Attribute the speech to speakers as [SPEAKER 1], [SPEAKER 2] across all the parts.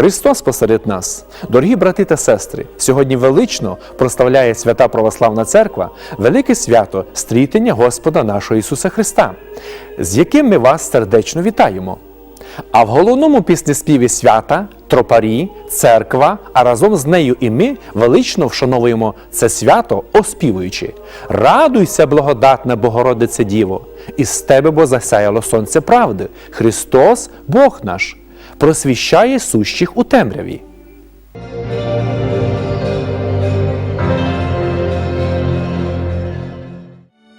[SPEAKER 1] Христос посеред нас, дорогі брати та сестри, сьогодні велично прославляє свята Православна Церква велике свято стрітення Господа нашого Ісуса Христа, з яким ми вас сердечно вітаємо. А в головному піснеспіві свята, тропарі, церква, а разом з нею і ми велично вшановуємо це свято, оспівуючи: Радуйся, благодатна Богородице Діво, із тебе бо засяяло сонце правди, Христос, Бог наш, просвіщає сущих у темряві.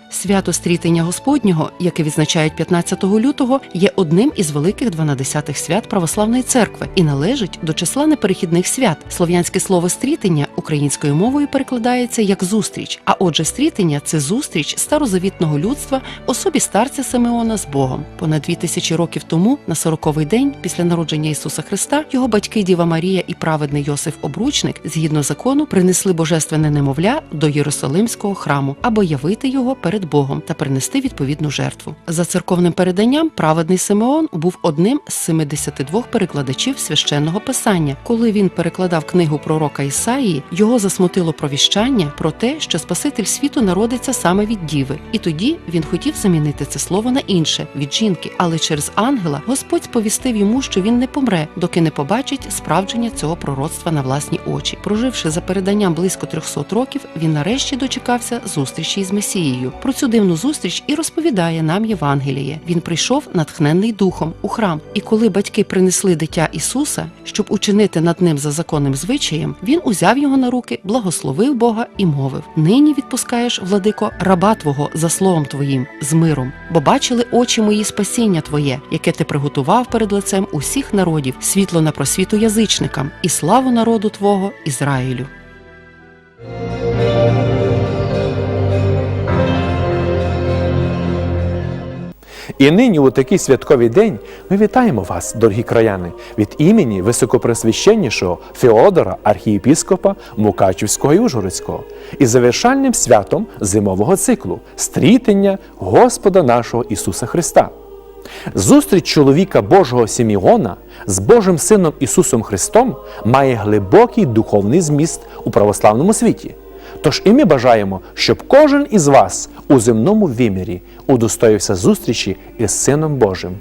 [SPEAKER 2] Свято стрітення Господнього, яке відзначають 15 лютого, є одним із великих дванадесятих свят православної церкви і належить до числа неперехідних свят. Слов'янське слово стрітення українською мовою перекладається як зустріч. А отже, стрітення це зустріч старозавітного людства особі старця Симеона з Богом. Понад дві тисячі років тому, на сороковий день після народження Ісуса Христа, його батьки Діва Марія і праведний Йосиф Обручник, згідно закону, принесли божественне немовля до Єрусалимського храму, аби явити його перед Богом та принести відповідну жертву. За церковним переданням, праведний Симеон був одним з 72 перекладачів священного писання. Коли він перекладав книгу пророка Ісаїї, його засмутило провіщання про те, що Спаситель світу народиться саме від діви, і тоді він хотів замінити це слово на інше від жінки, але через ангела Господь сповістив йому, що він не помре, доки не побачить справдження цього пророцтва на власні очі. Проживши за переданням близько 300 років, він нарешті дочекався зустрічі із Месією. Про цю дивну зустріч і розповідає нам Євангеліє. Він прийшов натхненний духом у храм, і коли батьки принесли дитя Ісуса, щоб учинити над ним за законним звичаєм, він узяв його на руки, благословив Бога і мовив: Нині відпускаєш, владико, раба твого за словом твоїм з миром, бо бачили очі мої спасіння Твоє, яке ти приготував перед лицем усіх народів, світло на просвіту язичникам і славу народу Твого Ізраїлю.
[SPEAKER 1] І нині у такий святковий день ми вітаємо вас, дорогі краяни, від імені високопресвященнішого Феодора, архієпіскопа Мукачівського і Ужгородського, і завершальним святом зимового циклу стрітення Господа нашого Ісуса Христа. Зустріч чоловіка Божого Сіміона з Божим Сином Ісусом Христом має глибокий духовний зміст у православному світі. Тож і ми бажаємо, щоб кожен із вас у земному вимірі удостоївся зустрічі із Сином Божим.